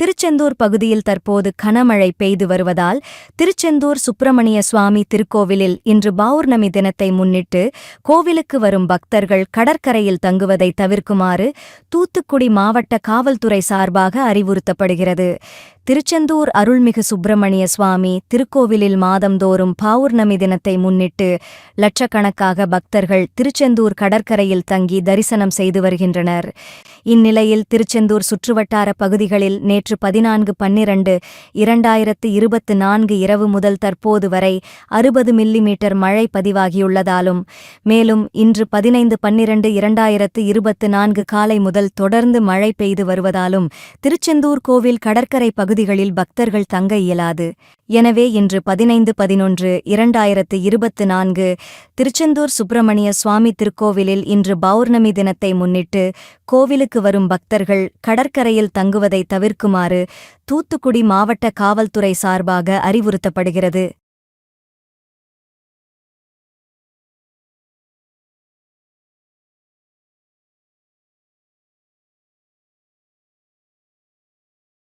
திருச்செந்தூர் பகுதியில் தற்போது கனமழை பெய்து வருவதால் திருச்செந்தூர் சுப்பிரமணிய சுவாமி திருக்கோவிலில் இன்று பௌர்ணமி தினத்தை முன்னிட்டு கோவிலுக்கு வரும் பக்தர்கள் கடற்கரையில் தங்குவதை தவிர்க்குமாறு தூத்துக்குடி மாவட்ட காவல்துறை சார்பாக அறிவுறுத்தப்படுகிறது. திருச்செந்தூர் அருள்மிகு சுப்பிரமணிய சுவாமி திருக்கோவிலில் மாதந்தோறும் பௌர்ணமி தினத்தை முன்னிட்டு லட்சக்கணக்காக பக்தர்கள் திருச்செந்தூர் கடற்கரையில் தங்கி தரிசனம் செய்து வருகின்றனர். இந்நிலையில் திருச்செந்தூர் சுற்றுவட்டார பகுதிகளில் நேற்று பதினான்கு பன்னிரண்டு இரண்டாயிரத்து இருபத்து நான்கு இரவு முதல் தற்போது வரை அறுபது மில்லிமீட்டர் மழை பதிவாகியுள்ளதாலும் மேலும் இன்று பதினைந்து பன்னிரண்டு இரண்டாயிரத்து இருபத்து நான்கு காலை முதல் தொடர்ந்து மழை பெய்து வருவதாலும் திருச்செந்தூர் கோவில் கடற்கரை பகுதிகளில் பக்தர்கள் தங்க இயலாது. எனவே இன்று பதினைந்து பதினொன்று இரண்டாயிரத்து இருபத்து நான்கு திருச்செந்தூர் சுப்பிரமணிய சுவாமி திருக்கோவிலில் இன்று பௌர்ணமி தினத்தை முன்னிட்டு கோவிலுக்கு வரும் பக்தர்கள் கடற்கரையில் தங்குவதை தவிர்க்கும் தவிர்க்குமாறு தூத்துக்குடி மாவட்ட காவல்துறை சார்பாக அறிவுறுத்தப்படுகிறது.